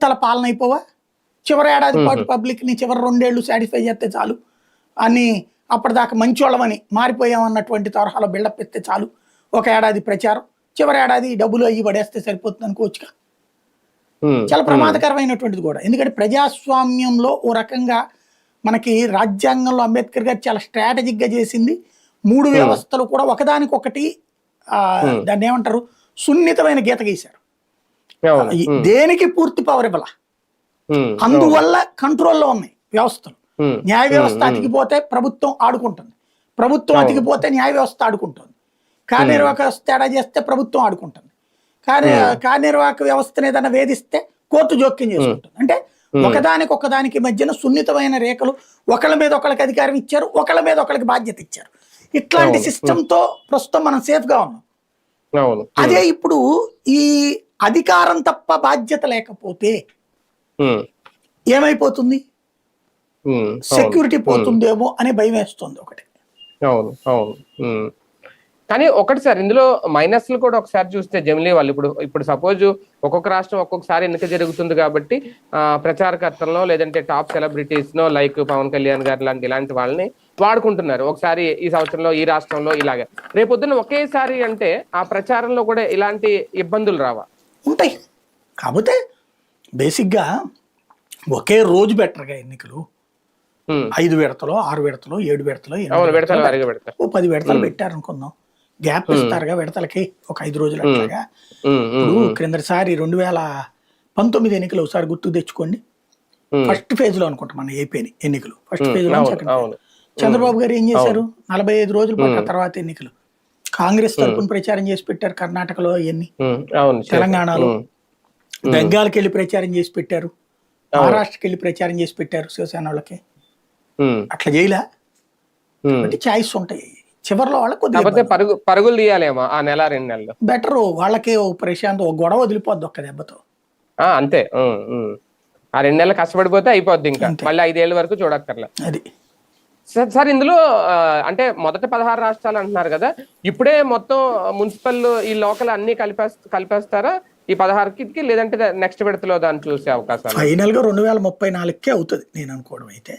విడతల పాలన అయిపోవా? చివరి ఏడాది పాటు పబ్లిక్ని చివరి రెండేళ్ళు సాటిస్ఫై చేస్తే చాలు. అని అప్పటిదాకా మంచోళ్ళమని మారిపోయామన్నటువంటి తరహాలో బిల్డప్ ఇస్తే చాలు. ఒక ఏడాది ప్రచారం చివరి ఏడాది డబ్బులు అయ్యి పడేస్తే సరిపోతుంది అనుకోవచ్చుగా. చాలా ప్రమాదకరమైనటువంటిది కూడా. ఎందుకంటే ప్రజాస్వామ్యంలో ఓ రకంగా మనకి రాజ్యాంగంలో అంబేద్కర్ గారు చాలా స్ట్రాటజిక్గా చేసింది. మూడు వ్యవస్థలు కూడా ఒకదానికొకటి దాన్ని ఏమంటారు? సున్నితమైన గీత గీశారు. దేనికి పూర్తి పవర్ ఇవ్వాల? అందువల్ల కంట్రోల్లో ఉన్నాయి వ్యవస్థలు. న్యాయ వ్యవస్థ అతికిపోతే ప్రభుత్వం ఆడుకుంటుంది. ప్రభుత్వం అతికిపోతే న్యాయ వ్యవస్థ ఆడుకుంటుంది. కార్యనిర్వాహక వ్యవస్థ తేడా చేస్తే ప్రభుత్వం ఆడుకుంటుంది. కార్య కార్యనిర్వాహక వ్యవస్థను ఏదైనా వేధిస్తే కోర్టు జోక్యం చేసుకుంటుంది. అంటే ఒకదానికి ఒకదానికి మధ్యన సున్నితమైన రేఖలు ఒకళ్ళ మీద ఒకళ్ళకి అధికారం ఇచ్చారు ఒకళ్ళ మీద ఒకళ్ళకి బాధ్యత ఇచ్చారు. ఇట్లాంటి సిస్టమ్తో ప్రస్తుతం మనం సేఫ్గా ఉన్నాం. అదే ఇప్పుడు ఈ అధికారం తప్ప బాధ్యత లేకపోతే ఏమైపోతుంది. సెక్యూరిటీ పోతుందేమో అనే భయం వేస్తుంది ఒకటి. అవును అవును. కానీ ఒకటి సార్ ఇందులో మైనస్లు కూడా ఒకసారి చూస్తే జమిలీ వాళ్ళు ఇప్పుడు ఇప్పుడు సపోజ్ ఒక్కొక్క రాష్ట్రం ఒక్కొక్కసారి ఎన్నిక జరుగుతుంది కాబట్టి ఆ, ప్రచారకర్తలను లేదంటే top celebrities no like Pawan Kalyan garu లాంటి ఇలాంటి వాళ్ళని వాడుకుంటున్నారు. ఒకసారి ఈ సంవత్సరంలో ఈ రాష్ట్రంలో ఇలాగే. రేపొద్దున ఒకేసారి అంటే ఆ ప్రచారంలో కూడా ఇలాంటి ఇబ్బందులు రావా? ఉంటాయి. కాకపోతే బేసిక్గా ఒకే రోజు బెటర్గా ఎన్నికలు. ఐదు విడతలో ఆరు విడతలో ఏడు విడతలో ఓ పది విడతలు పెట్టారు అనుకుందాం గ్యాప్ ఇస్తారుగా విడతలకి ఒక ఐదు రోజులు అట్లాగా. ఇప్పుడు క్రిందటిసారి రెండు వేల పంతొమ్మిది ఎన్నికలు ఒకసారి గుర్తు తెచ్చుకోండి. ఫస్ట్ ఫేజ్లో అనుకుంటాం మన ఏపీని ఎన్నికలు. First phase. లో. చంద్రబాబు గారు ఏం చేశారు? నలభై ఐదు రోజులు పట్ల తర్వాత ఎన్నికలు. కాంగ్రెస్ తరపున ప్రచారం చేసి పెట్టారు కర్ణాటకలో అవన్నీ. తెలంగాణలో. బెంగాల్కి వెళ్ళి ప్రచారం చేసి పెట్టారు. మహారాష్ట్రకి వెళ్ళి ప్రచారం చేసి పెట్టారు శివసేన వాళ్ళకి. అట్లా చేయలే. అంటే ఛాయిస్ ఉంటాయి. చివరిలో వాళ్ళకి కొద్దిగా పరుగు పరుగులు తీయాలేమో ఆ నెల రెండు నెలలు. బెటర్ వాళ్ళకి ఓ ప్రశాంత్ ఒక గొడవ వదిలిపోద్ది ఒక్క దెబ్బతో. అంతే. ఆ రెండు నెలలు కష్టపడిపోతే అయిపోద్ది ఇంకా. మళ్ళీ ఐదేళ్ళ వరకు చూడక్కర్లే. అది. సార్ సార్ ఇందులో అంటే మొదట పదహారు రాష్ట్రాలు అంటున్నారు కదా ఇప్పుడే మొత్తం మున్సిపల్ ఈ లోకల్ అన్ని కలిపేస్త కలిపేస్తారా? ఈ పదహారుకి లేదంటే నెక్స్ట్ విడతలో దాన్ని చూసే అవకాశాలు ఫైనల్గా రెండు వేల ముప్పై నాలుగుకే అవుతుంది నేను అనుకోవడం అయితే.